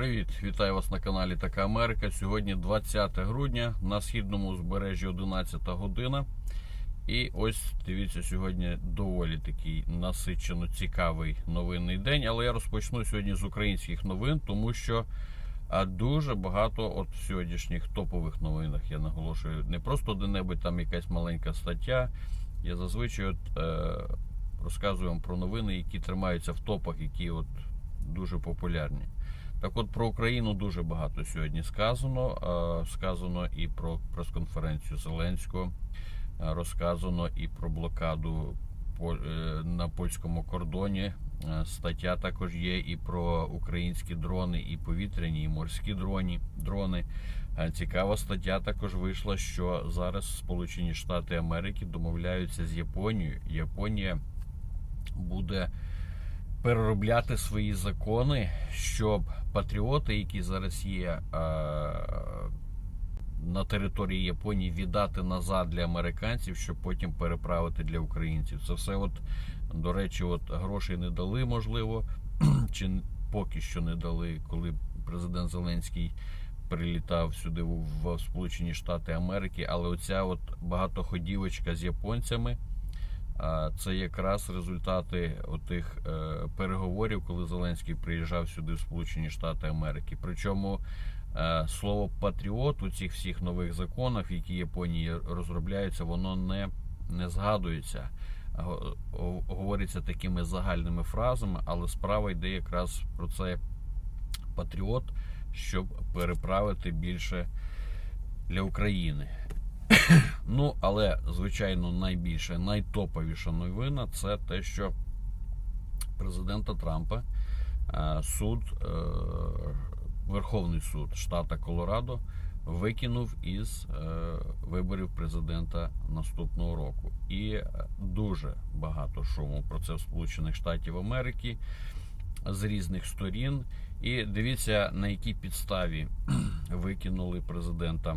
Привіт, вітаю вас на каналі Така Америка. Сьогодні 20 грудня на східному узбережжі 11 година. І ось дивіться, сьогодні доволі такий насичено цікавий новинний день. Але я розпочну сьогодні з українських новин, тому що дуже багато от в сьогоднішніх топових новинах я наголошую не просто де-небудь там якась маленька стаття. Я зазвичай от, е, розказую вам про новини, які тримаються в топах, які от дуже популярні. Так от про Україну дуже багато сьогодні сказано. Е, Сказано і про прес-конференцію Зеленського, е, розказано і про блокаду е, на польському кордоні. Стаття також є і про українські дрони, і повітряні, і морські дрони. Е, Цікава стаття також вийшла, що зараз Сполучені Штати Америки домовляються з Японією. Японія буде переробляти свої закони, щоб патріоти, які зараз є е, на території Японії, віддати назад для американців, щоб потім переправити для українців. Це все, от до речі, от грошей не дали, можливо, чи поки що не дали, коли президент Зеленський. Прилітав сюди в Сполучені Штати Америки, але оця от багатоходівочка з японцями, Це якраз результати отих е, переговорів, коли Зеленський приїжджав сюди в Сполучені Штати Америки. Причому е, слово патріот у цих всіх нових законах, які Японії розробляються, воно не, не згадується. Го- го- Говориться такими загальними фразами, але справа йде якраз про це патріот, щоб переправити більше для України. Ну, але, звичайно, найбільше, найтоповіша новина це те, що президента Трампа е, суд, е, Верховний суд штата Колорадо викинув із е, виборів президента наступного року. І дуже багато шуму про це в Сполучених Штатів Америки з різних сторін. І дивіться, на якій підставі викинули президента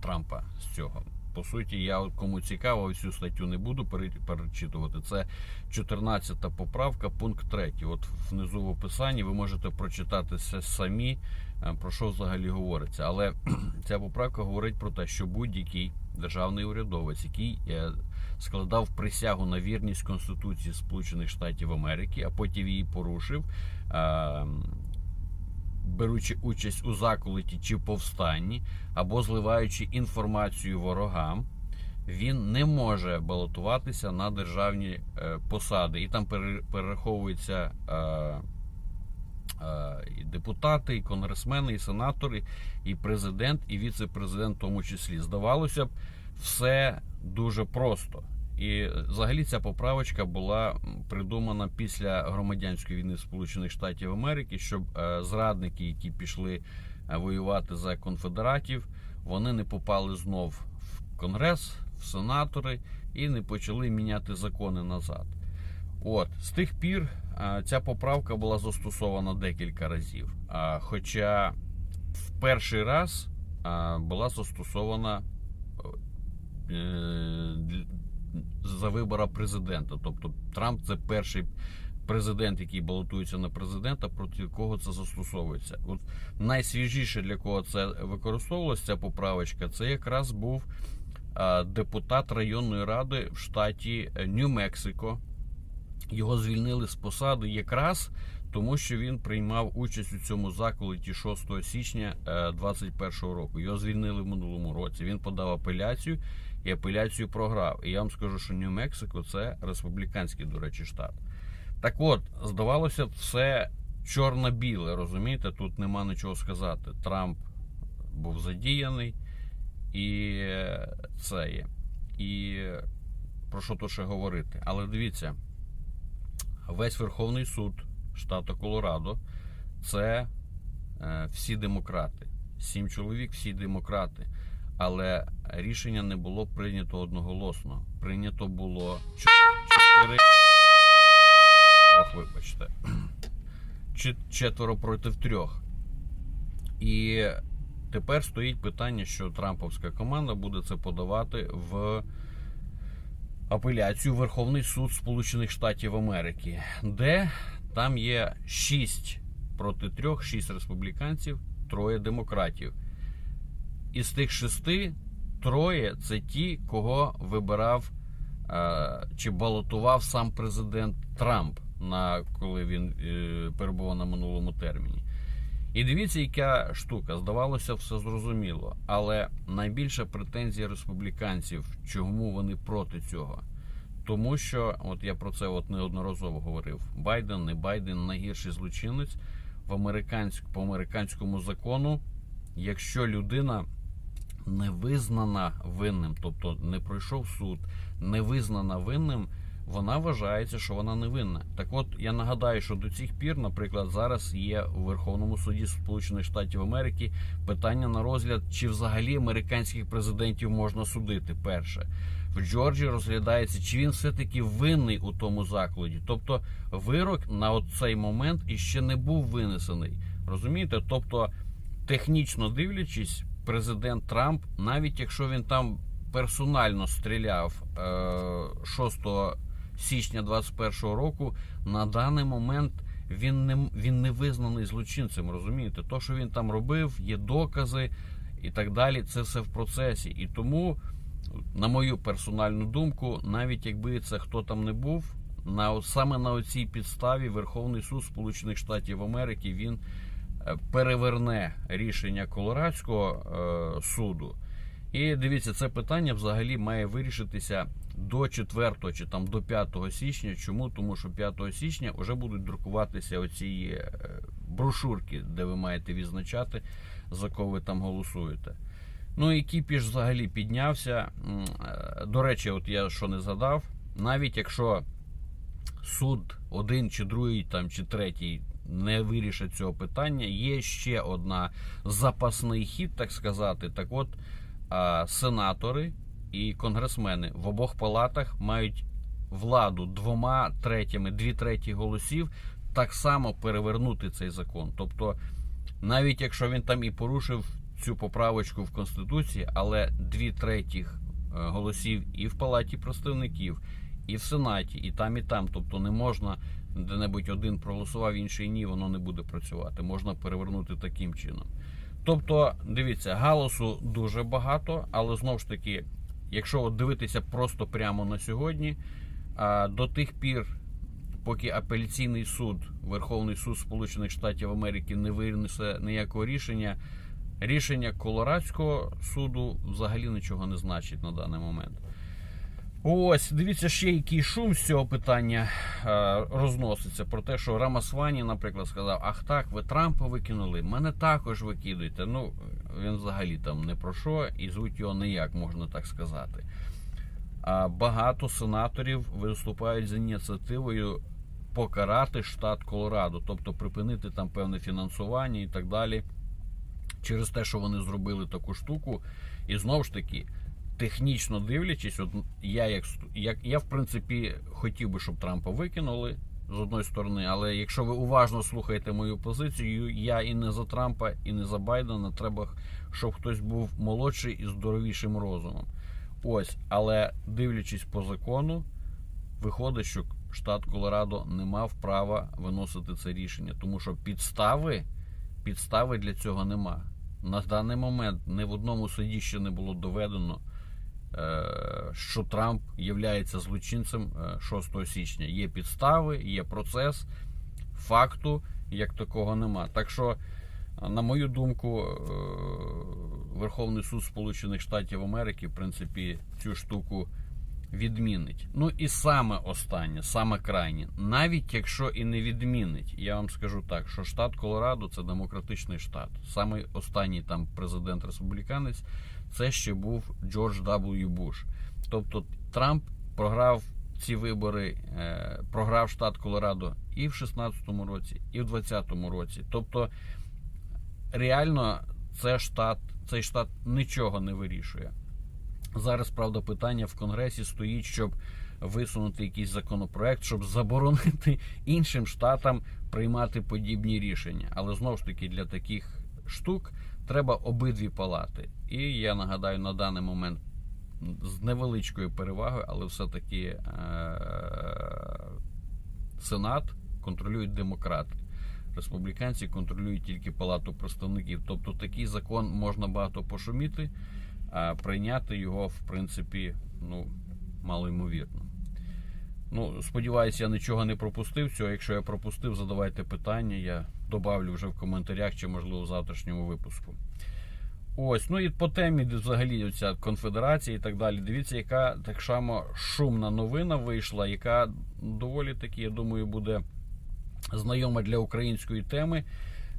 Трампа з цього. По суті, я кому цікаво, всю статтю не буду перечитувати. Це 14 поправка, пункт 3. От внизу в описанні ви можете прочитати це самі, е, про що взагалі говориться. Але ця поправка говорить про те, що будь-який державний урядовець, який е, складав присягу на вірність Конституції Сполучених Штатів Америки, а потім її порушив. Беручи участь у заколоті чи повстанні, або зливаючи інформацію ворогам, він не може балотуватися на державні е, посади. І там перераховуються е, е, і депутати, і конгресмени, і сенатори, і президент, і віце-президент, в тому числі. Здавалося б, все дуже просто. І взагалі ця поправочка була придумана після громадянської війни Сполучених Штатів Америки, щоб е, зрадники, які пішли е, воювати за конфедератів, вони не попали знов в Конгрес, в сенатори і не почали міняти закони назад. От з тих пір е, ця поправка була застосована декілька разів. Хоча в перший раз була застосована за вибора президента. Тобто Трамп це перший президент, який балотується на президента, проти кого це застосовується. От найсвіжіше для кого це використовувалося, ця поправочка, це якраз був депутат районної ради в штаті е, Нью-Мексико. Його звільнили з посади якраз тому, що він приймав участь у цьому заколоті 6 січня 2021 року. Його звільнили в минулому році. Він подав апеляцію і апеляцію програв. І я вам скажу, що Нью-Мексико це республіканський, до речі, штат. Так от, здавалося, все чорно-біле, розумієте? Тут нема нічого сказати. Трамп був задіяний, і це є. І про що тут ще говорити? Але дивіться, весь Верховний суд штату Колорадо це е, всі демократи. Сім чоловік, всі демократи. Але рішення не було прийнято одноголосно. Прийнято було чотири. Ох, вибачте. Четверо проти трьох. І тепер стоїть питання, що Трамповська команда буде це подавати в апеляцію Верховний суд Сполучених Штатів Америки, де Там є 6 проти 3, 6 республіканців, троє демократів. Із тих шести троє це ті, кого вибирав е, чи балотував сам президент Трамп, на, коли він е, перебував на минулому терміні. І дивіться, яка штука. Здавалося, все зрозуміло. Але найбільша претензія республіканців, чому вони проти цього? Тому що, от я про це от неодноразово говорив: Байден, не Байден, найгірший злочинець в американськ, по американському закону, якщо людина не визнана винним, тобто не пройшов суд, не визнана винним, вона вважається, що вона невинна. Так от я нагадаю, що до цих пір, наприклад, зараз є у Верховному суді Сполучених Штатів Америки питання на розгляд, чи взагалі американських президентів можна судити. Перше в Джорджії розглядається, чи він все-таки винний у тому закладі. Тобто вирок на цей момент іще не був винесений. Розумієте? Тобто, технічно дивлячись, президент Трамп, навіть якщо він там персонально стріляв е, 6 січня 21 року, на даний момент він не він не визнаний злочинцем. Розумієте, то, що він там робив, є докази і так далі. Це все в процесі. І тому, на мою персональну думку, навіть якби це хто там не був, на саме на цій підставі Верховний суд Сполучених Штатів Америки він е, переверне рішення Колорадського е, суду. І дивіться, це питання взагалі має вирішитися до 4 чи там до 5 січня. Чому? Тому що 5 січня вже будуть друкуватися оці е, брошурки, де ви маєте відзначати, за кого ви там голосуєте. Ну і кіпіш взагалі піднявся. Е, До речі, от я що не згадав, навіть якщо суд один чи другий там чи третій не вирішить цього питання, є ще одна запасний хід, так сказати. Так от сенатори і конгресмени в обох палатах мають владу двома третями, дві треті голосів так само перевернути цей закон. Тобто, навіть якщо він там і порушив цю поправочку в Конституції, але дві третіх е, голосів і в палаті представників, і в Сенаті, і там, і там. Тобто не можна де-небудь один проголосував, інший ні, воно не буде працювати. Можна перевернути таким чином. Тобто, дивіться, галасу дуже багато, але знову ж таки, якщо от дивитися просто прямо на сьогодні, а, до тих пір, поки апеляційний суд, Верховний суд Сполучених Штатів Америки не винесе ніякого рішення, рішення Колорадського суду взагалі нічого не значить на даний момент. Ось, дивіться, ще який шум з цього питання е, розноситься про те, що Рамасвані, наприклад, сказав: Ах так, ви Трампа викинули, мене також викидуєте. Ну, він взагалі там не про що, і звуть його ніяк, можна так сказати. А багато сенаторів виступають з ініціативою покарати штат Колорадо, тобто припинити там певне фінансування і так далі, через те, що вони зробили таку штуку. І знову ж таки технічно дивлячись, от я як як я в принципі хотів би, щоб Трампа викинули з одної сторони, але якщо ви уважно слухаєте мою позицію, я і не за Трампа, і не за Байдена. Треба, щоб хтось був молодший і здоровішим розумом. Ось, але дивлячись по закону, виходить, що штат Колорадо не мав права виносити це рішення, тому що підстави, підстави для цього нема. На даний момент ні в одному суді ще не було доведено, що Трамп є злочинцем 6 січня. Є підстави, є процес, факту як такого нема. Так що, на мою думку, Верховний суд Сполучених Штатів Америки, в принципі, цю штуку відмінить. Ну і саме останнє, саме крайнє, навіть якщо і не відмінить, я вам скажу так, що штат Колорадо це демократичний штат. Саме останній там президент республіканець це ще був Джордж W. Буш. Тобто Трамп програв ці вибори, е, програв штат Колорадо і в 16-му році, і в 20-му році. Тобто, реально, це штат, цей штат нічого не вирішує. Зараз, правда, питання в Конгресі стоїть, щоб висунути якийсь законопроект, щоб заборонити іншим штатам приймати подібні рішення. Але знову ж таки для таких штук треба обидві палати. І я нагадаю, на даний момент з невеличкою перевагою, але все-таки е- Сенат контролюють демократи. Республіканці контролюють тільки Палату представників. Тобто такий закон можна багато пошуміти, а прийняти його, в принципі, ну, малоймовірно. Ну, сподіваюся, я нічого не пропустив. Цього, якщо я пропустив, задавайте питання. Я добавлю вже в коментарях чи, можливо, в завтрашньому випуску. Ось, ну і по темі взагалі оця конфедерація і так далі. Дивіться, яка так само шумна новина вийшла, яка доволі таки, я думаю, буде знайома для української теми.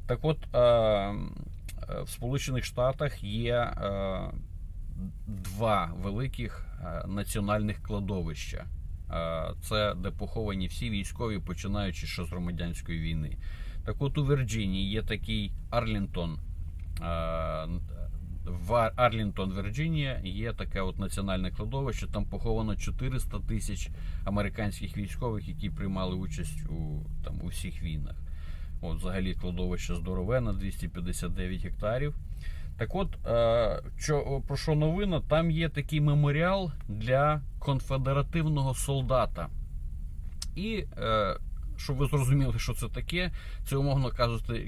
Так от, е, е, в Сполучених Штатах є е, два великих е, національних кладовища. Е, Це де поховані всі військові, починаючи ще з громадянської війни. Так от у Вірджинії є такий Арлінтон. е, В Арлінтон, Вірджинія, є таке от національне кладовище. Там поховано 400 тисяч американських військових, які приймали участь у там у всіх війнах. От, взагалі, кладовище здорове на 259 гектарів. Так от, е, що, про що новина? Там є такий меморіал для конфедеративного солдата. І, е, щоб ви зрозуміли, що це таке, це умовно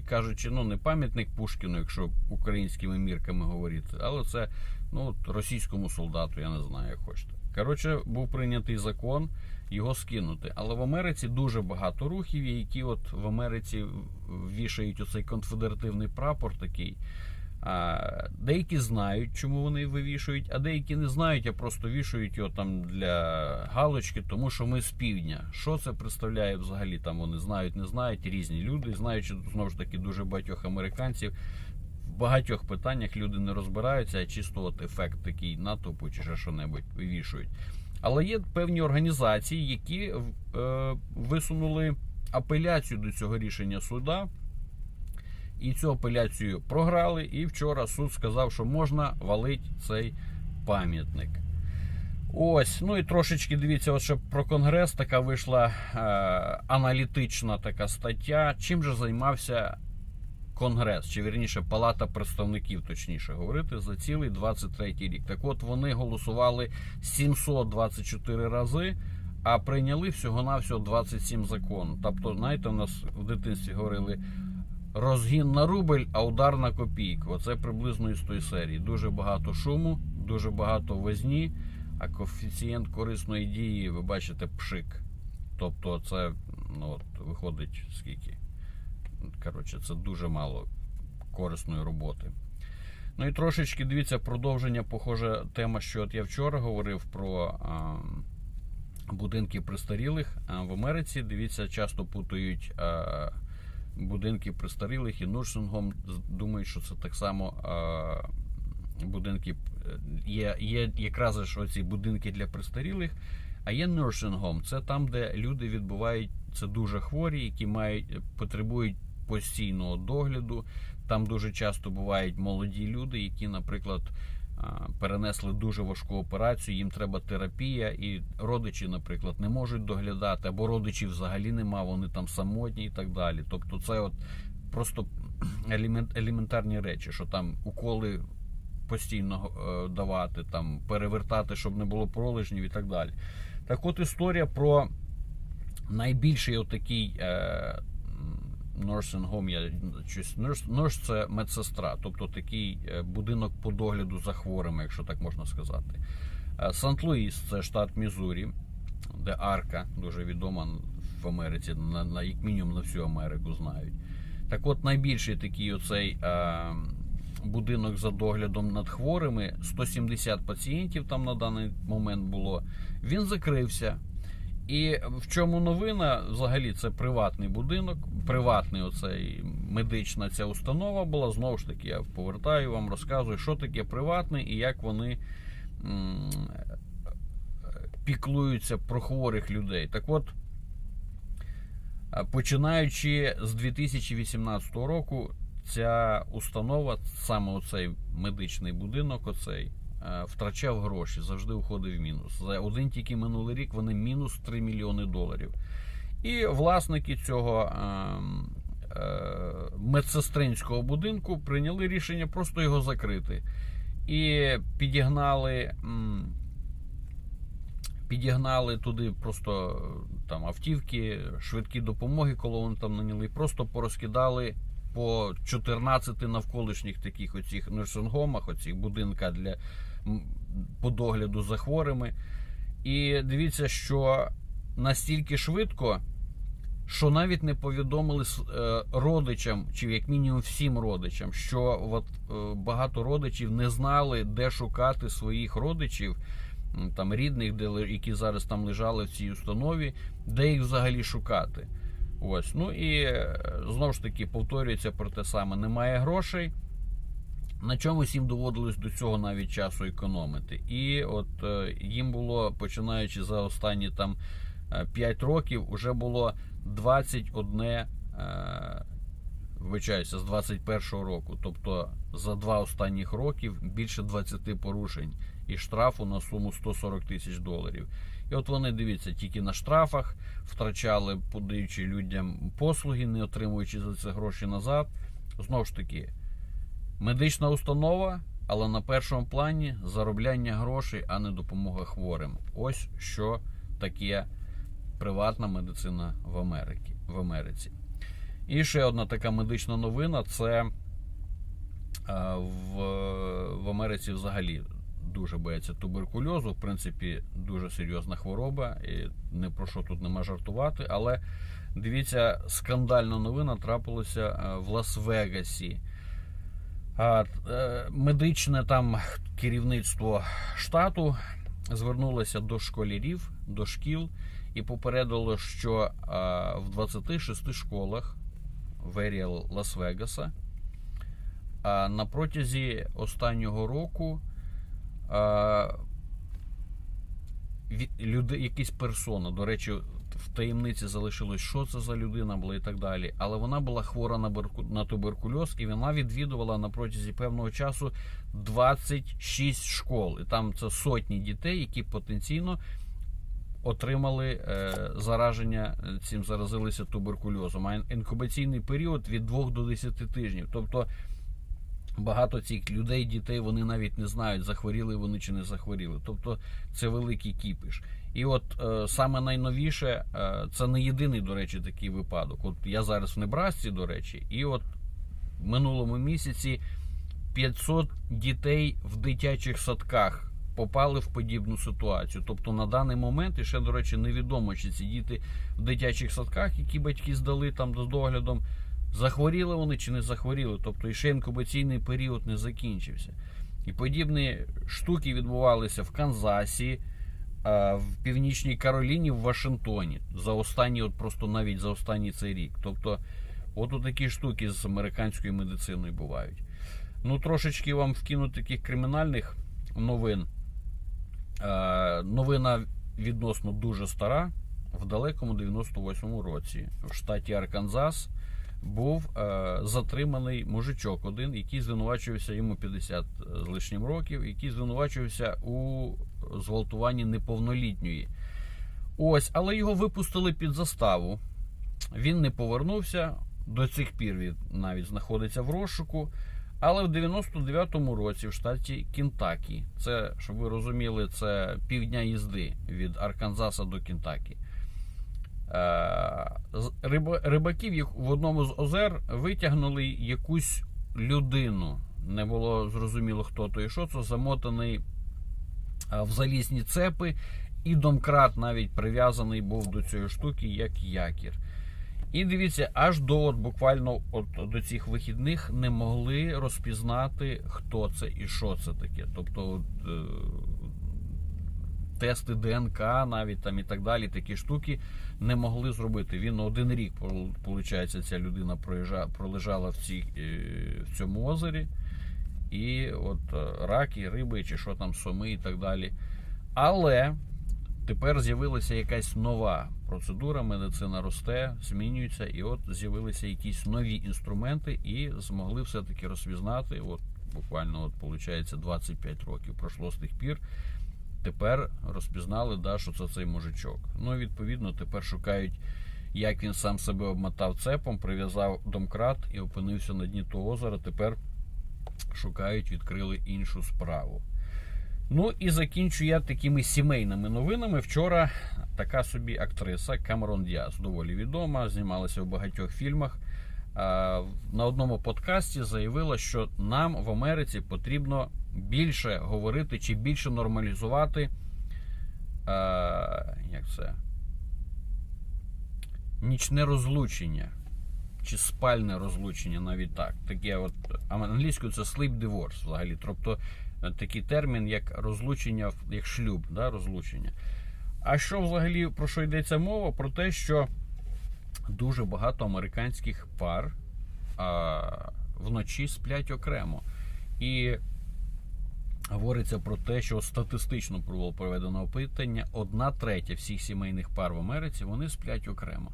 кажучи, ну не пам'ятник Пушкіну, якщо українськими мірками говорити, але це ну, російському солдату, я не знаю, як хочете. Коротше, був прийнятий закон його скинути. Але в Америці дуже багато рухів, які от в Америці вішають оцей конфедеративний прапор такий. Деякі знають, чому вони вивішують, а деякі не знають, а просто вішають його там для галочки, тому що ми з півдня. Що це представляє взагалі? Там вони знають, не знають, різні люди, знаючи знову ж таки дуже багатьох американців. В багатьох питаннях люди не розбираються, а чисто от ефект такий натовпу чи ще що-небудь вивішують. Але є певні організації, які е, висунули апеляцію до цього рішення суда. І цю апеляцію програли. І вчора суд сказав, що можна валити цей пам'ятник. Ось, ну і трошечки дивіться, от ще про конгрес така вийшла е, аналітична така стаття. Чим же займався конгрес, чи вірніше Палата представників, точніше говорити, за цілий 23-й рік. Так от вони голосували 724 рази, а прийняли всього-навсього 27 законів. Тобто, знаєте, у нас в дитинстві говорили. Розгін на рубль, а удар на копійку. Оце приблизно із тої серії. Дуже багато шуму, дуже багато возні, а коефіцієнт корисної дії, ви бачите, пшик. Тобто, це ну, от, виходить скільки. Коротше, це дуже мало корисної роботи. Ну і трошечки дивіться, продовження, похожа тема, що от я вчора говорив про а, будинки престарілих а в Америці. Дивіться, часто путають. А, будинки престарілих і нурсингом думають, що це так само е, будинки. Є, є якраз ж оці будинки для престарілих, а є нурсингом. Це там, де люди відбувають це дуже хворі, які мають потребують постійного догляду. Там дуже часто бувають молоді люди, які, наприклад, перенесли дуже важку операцію, їм треба терапія, і родичі, наприклад, не можуть доглядати, або родичів взагалі нема, вони там самотні і так далі. Тобто, це от просто елементарні речі, що там уколи постійно е, давати, там перевертати, щоб не було пролежнів і так далі. Так от історія про найбільший отакий. Е, nursing home, я щось nurse, nurse – це медсестра, тобто такий будинок по догляду за хворими, якщо так можна сказати. Сант-Луїс це штат Мізурі, де Арка дуже відома в Америці, на, на як мінімум на всю Америку знають. Так от найбільший такий оцей е, будинок за доглядом над хворими, 170 пацієнтів там на даний момент було. Він закрився. І в чому новина? Взагалі, це приватний будинок, приватний оцей медична ця установа була. Знову ж таки, я повертаю вам, розказую, що таке приватний і як вони піклуються про хворих людей. Так от, починаючи з 2018 року, ця установа, саме оцей медичний будинок, оцей. Втрачав гроші, завжди входив в мінус. За один тільки минулий рік вони мінус 3 мільйони доларів. І власники цього е, е, медсестринського будинку прийняли рішення просто його закрити. І підігнали підігнали туди просто е, там автівки, швидкі допомоги, коли вони там наняли, просто порозкидали по 14 навколишніх таких оцих нерсингомах, оцих будинка для по догляду за хворими. І дивіться, що настільки швидко, що навіть не повідомили е, родичам, чи як мінімум всім родичам, що от, е, багато родичів не знали, де шукати своїх родичів, там рідних, де, які зараз там лежали в цій установі, де їх взагалі шукати. Ось. Ну і е, знову ж таки повторюється про те саме: немає грошей. На чомусь їм доводилось до цього навіть часу економити. І от е, їм було, починаючи за останні там 5 років, вже було 21, е, вибачаюся, з 21-го року. Тобто за два останніх років більше 20 порушень і штрафу на суму 140 тисяч доларів. І от вони дивіться, тільки на штрафах втрачали, подаючи людям послуги, не отримуючи за це гроші назад. Знову ж таки, медична установа, але на першому плані заробляння грошей, а не допомога хворим. Ось що таке приватна медицина в Америці. В Америці. І ще одна така медична новина: це в, в Америці взагалі дуже бояться туберкульозу. В принципі, дуже серйозна хвороба, і не про що тут нема жартувати. Але дивіться, скандальна новина трапилася в Лас-Вегасі. Е, Медичне там керівництво штату звернулося до школярів, до шкіл і попередило, що в 26 школах в ерії Лас-Вегаса на протязі останнього року люди, якісь персона, до речі, в таємниці залишилось, що це за людина була і так далі. Але вона була хвора на, на туберкульоз, і вона відвідувала на протязі певного часу 26 школ. І там це сотні дітей, які потенційно отримали е, зараження е, цим заразилися туберкульозом. А інкубаційний період від 2 до 10 тижнів. Тобто багато цих людей, дітей, вони навіть не знають, захворіли вони чи не захворіли. Тобто це великий кіпіш. І от е, саме найновіше, е, це не єдиний, до речі, такий випадок. От я зараз в Небрасці, до речі, і от в минулому місяці 500 дітей в дитячих садках попали в подібну ситуацію. Тобто на даний момент, і ще, до речі, невідомо, чи ці діти в дитячих садках, які батьки здали там з доглядом, захворіли вони чи не захворіли. Тобто і ще інкубаційний період не закінчився. І подібні штуки відбувалися в Канзасі, в Північній Кароліні, в Вашингтоні за останні, от просто навіть за останній цей рік. Тобто, от такі штуки з американською медициною бувають. Ну, трошечки вам вкину таких кримінальних новин. Новина відносно дуже стара. В далекому 98-му році в штаті Арканзас був е, затриманий мужичок один, який звинувачувався йому 50 з лишнім років, який звинувачувався у зґвалтуванні неповнолітньої. Ось, але його випустили під заставу. Він не повернувся. До цих пір він навіть знаходиться в розшуку. Але в 99-му році в штаті Кентакі, це, щоб ви розуміли, це півдня їзди від Арканзаса до Кентакі. Е, Рибаків в одному з озер витягнули якусь людину. Не було зрозуміло, хто то і що це, замотаний е, в залізні цепи, і домкрат навіть прив'язаний був до цієї штуки, як якір. І дивіться, аж до от, буквально от, до цих вихідних не могли розпізнати, хто це і що це таке. Тобто от, е, тести ДНК навіть там і так далі, такі штуки не могли зробити. Він один рік, виходить, ця людина пролежала в, цій, е, в цьому озері. І от е, раки, риби, чи що там, соми і так далі. Але тепер з'явилася якась нова процедура, медицина росте, змінюється, і от з'явилися якісь нові інструменти, і змогли все-таки розпізнати. От буквально, от, виходить, 25 років пройшло з тих пір. Тепер розпізнали, да, що це цей мужичок. Ну, відповідно, тепер шукають, як він сам себе обмотав цепом, прив'язав домкрат і опинився на дні того озера. Тепер шукають, відкрили іншу справу. Ну і закінчу я такими сімейними новинами. Вчора така собі актриса Камерон Діас, доволі відома, знімалася в багатьох фільмах. На одному подкасті заявила, що нам в Америці потрібно більше говорити чи більше нормалізувати. а, Як це? Нічне розлучення. Чи спальне розлучення, навіть так. Таке от англійською це sleep divorce взагалі. Тобто е, такий термін, як розлучення, як шлюб, да, розлучення. А що взагалі про що йдеться мова? Про те, що дуже багато американських пар а, вночі сплять окремо. І говориться про те, що статистично було проведено опитання, одна третя всіх сімейних пар в Америці вони сплять окремо.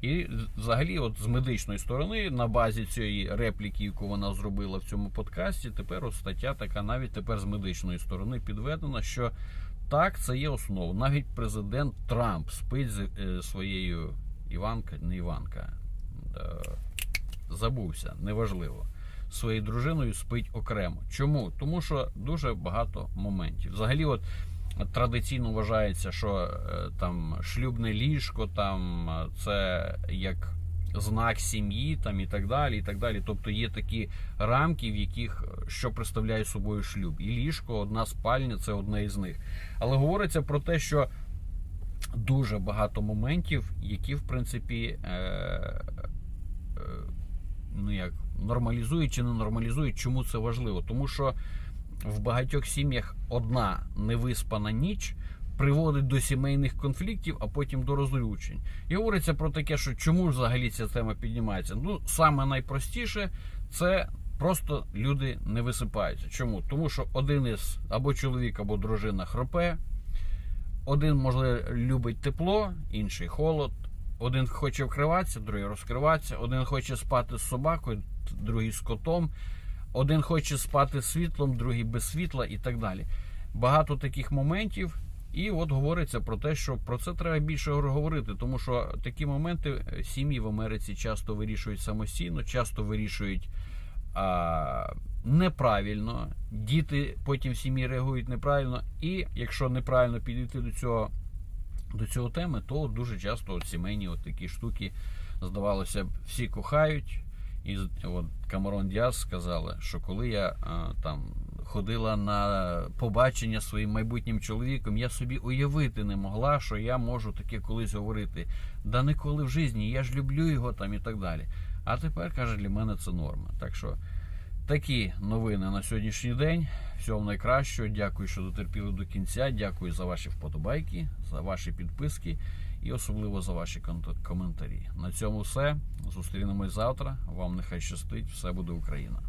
І взагалі, от з медичної сторони, на базі цієї репліки, яку вона зробила в цьому подкасті, тепер от стаття така навіть тепер з медичної сторони підведена, що так, це є основа. Навіть президент Трамп спить з е, своєю Іванка, не Іванка, е, забувся, неважливо. Своєю дружиною спить окремо. Чому? Тому що дуже багато моментів. Взагалі, от традиційно вважається, що е, там шлюбне ліжко, там е, це як знак сім'ї, там і так далі. і так далі. Тобто є такі рамки, в яких е, що представляє собою шлюб. І ліжко, одна спальня це одне із них. Але говориться про те, що дуже багато моментів, які в принципі. Е, е, ну як нормалізують чи не нормалізують, чому це важливо? Тому що в багатьох сім'ях одна невиспана ніч приводить до сімейних конфліктів, а потім до розлучень. І говориться про таке, що чому взагалі ця тема піднімається? Ну, саме найпростіше це просто люди не висипаються. Чому? Тому що один із або чоловік, або дружина хропе, один, може, любить тепло, інший холод. Один хоче вкриватися, другий розкриватися, один хоче спати з собакою, другий з котом, один хоче спати з світлом, другий без світла і так далі. Багато таких моментів. І от говориться про те, що про це треба більше говорити, тому що такі моменти е, сім'ї в Америці часто вирішують самостійно, часто вирішують а, неправильно. Діти потім в сім'ї реагують неправильно. І якщо неправильно підійти до цього до цього теми, то дуже часто от сімейні от такі штуки, здавалося б, всі кохають. І от Камерон Діас сказала, що коли я а, там ходила на побачення своїм майбутнім чоловіком, я собі уявити не могла, що я можу таке колись говорити. Да ніколи в житті, я ж люблю його там і так далі. А тепер каже, для мене це норма. Так що такі новини на сьогоднішній день. Всього найкращого. Дякую, що дотерпіли до кінця. Дякую за ваші вподобайки, за ваші підписки і особливо за ваші коментарі. На цьому все. Зустрінемось завтра. Вам нехай щастить. Все буде Україна.